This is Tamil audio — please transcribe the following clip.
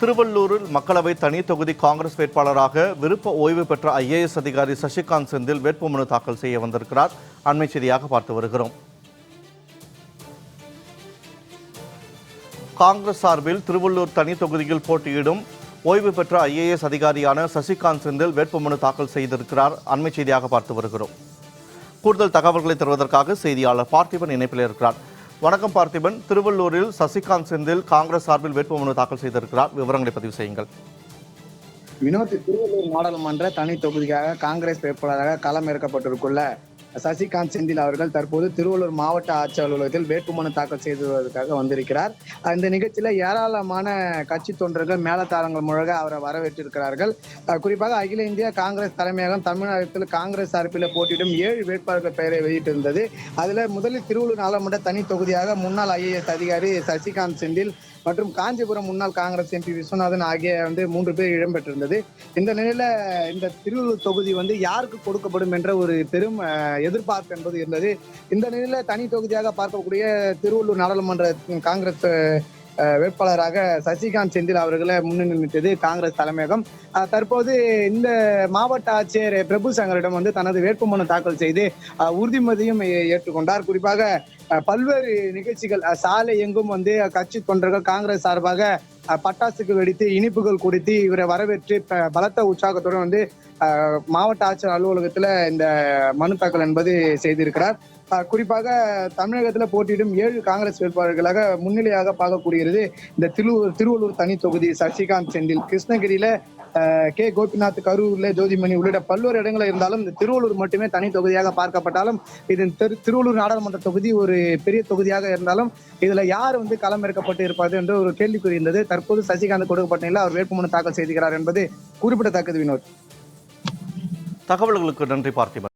திருவள்ளூரில் மக்களவை தனி தொகுதி காங்கிரஸ் வேட்பாளராக விருப்ப ஓய்வு பெற்ற ஐஏஎஸ் அதிகாரி சசிகாந்த் செந்தில் வேட்புமனு தாக்கல் செய்ய வந்திருக்கிறார். அண்மை செய்தியாக பார்த்து வருகிறோம். காங்கிரஸ் சார்பில் திருவள்ளூர் தனி தொகுதியில் போட்டியிடும் ஓய்வு பெற்ற ஐஏஎஸ் அதிகாரியான சசிகாந்த் செந்தில் வேட்புமனு தாக்கல் செய்திருக்கிறார். அண்மை செய்தியாக பார்த்து வருகிறோம். கூடுதல் தகவல்களை தருவதற்காக செய்தியாளர் பார்த்திபன் இணைப்பில் இருக்கிறார். வணக்கம் பார்த்திபன். திருவள்ளூரில் சசிகாந்த் செந்தில் காங்கிரஸ் சார்பில் வேட்புமனு தாக்கல் செய்திருக்கிறார். விவரங்களை பதிவு செய்யுங்கள். வினோத் திருவள்ளூர் நாடாளுமன்ற தனி தொகுதிக்காக காங்கிரஸ் வேட்பாளராக களம் இறக்கப்பட்டிருக்குள்ள சசிகாந்த் செந்தில் அவர்கள் தற்போது திருவள்ளூர் மாவட்ட ஆட்சி அலுவலகத்தில் வேட்புமனு தாக்கல் செய்துவதற்காக வந்திருக்கிறார். இந்த நிகழ்ச்சியில ஏராளமான கட்சி தொண்டர்கள் மேலத்தாளங்கள் முழக அவரை வரவேற்றிருக்கிறார்கள். குறிப்பாக அகில இந்திய காங்கிரஸ் தலைமையகம் தமிழகத்தில் காங்கிரஸ் சார்பில் போட்டியிடும் ஏழு வேட்பாளர்கள் பெயரை வெளியிட்டிருந்தது. அதுல முதலில் திருவள்ளூர் நாடாளுமன்ற தனி தொகுதியாக முன்னாள் ஐஏஎஸ் அதிகாரி சசிகாந்த் செந்தில் மற்றும் காஞ்சிபுரம் முன்னாள் காங்கிரஸ் எம்பி விஸ்வநாதன் ஆகிய வந்து மூன்று பேர் இடம்பெற்றிருந்தது. இந்த நிலையில இந்த திருவள்ளூர் தொகுதி வந்து யாருக்கு கொடுக்கப்படும் என்ற ஒரு பெரும் எதிர்பார்ப்பு என்பது இருந்தது. இந்த நிலையில தனி தொகுதியாக பார்க்கக்கூடிய திருவள்ளூர் நாடாளுமன்ற காங்கிரஸ் வேட்பாளராக சசிகாந்த் செந்தில் அவர்களை முன்னிறுத்தது காங்கிரஸ் தலைமையகம். தற்போது இந்த மாவட்ட ஆட்சியர் பிரபு சங்கரிடம் வந்து தனது வேட்புமனு தாக்கல் செய்து உறுதிமதியும் ஏற்றுக்கொண்டார். குறிப்பாக பல்வேறு நிகழ்ச்சிகள் சாலை எங்கும் வந்து கட்சி தொண்டர்கள் காங்கிரஸ் சார்பாக பட்டாசுக்கு வெடித்து இனிப்புகள் கொடுத்து இவரை வரவேற்று பலத்த உற்சாகத்துடன் வந்து மாவட்ட ஆட்சியர் அலுவலகத்துல இந்த மனு தாக்கல் என்பது செய்திருக்கிறார். குறிப்பாக தமிழகத்துல போட்டியிடும் ஏழு காங்கிரஸ் வேட்பாளர்களாக முன்னிலையாக பார்க்கக்கூடியது இந்த திருவள்ளூர் திருவள்ளூர் தனி தொகுதி சசிகாந்த் செந்தில். கிருஷ்ணகிரியில கே. கோபிநாத் கரூர்ல ஜோதிமணி உள்ளிட்ட பல்வேறு இடங்கள் இருந்தாலும் இந்த திருவள்ளூர் மட்டுமே தனி தொகுதியாக பார்க்கப்பட்டாலும் இது திருவள்ளூர் நாடாளுமன்ற தொகுதி ஒரு பெரிய தொகுதியாக இருந்தாலும் இதுல யார் வந்து களமிறக்கப்பட்டு இருப்பது என்று ஒரு கேள்விக்குறி இருந்தது. தற்போது சசிகாந்த் கொடுக்கப்பட்ட நிலையில் அவர் வேட்புமனு தாக்கல் செய்திருக்கிறார் என்பது குறிப்பிடத்தக்கது வினோத். தகவல்களுக்கு நன்றி பார்த்திபன்.